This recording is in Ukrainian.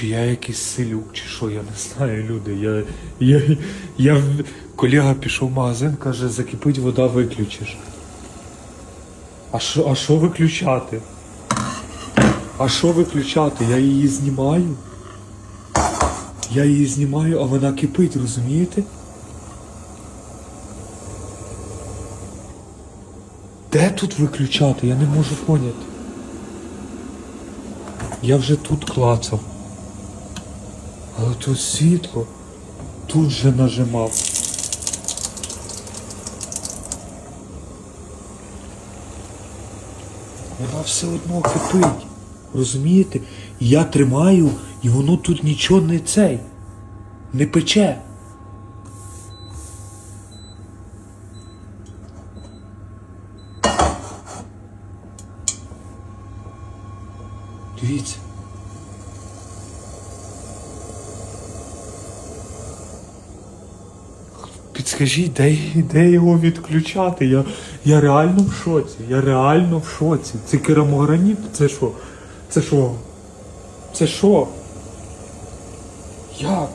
чи я якийсь селюк, чи що, я не знаю, люди. Я, я, я, колега пішов в магазин, каже, закипить вода, виключиш. А що, а що виключати? А що виключати? Я її знімаю. Я її знімаю, а вона кипить, розумієте? Де тут виключати? Я не можу поняти. Я вже тут клацав. Але тут світло. Тут же нажимав. Вона все одно кипить. Розумієте? Я тримаю, і воно тут нічого не цей. Не пече. Дивіться. Підскажіть, де, де його відключати? Я, я реально в шоці. Я реально в шоці. Це керамограніт? Це що? Це що? Це що? Як?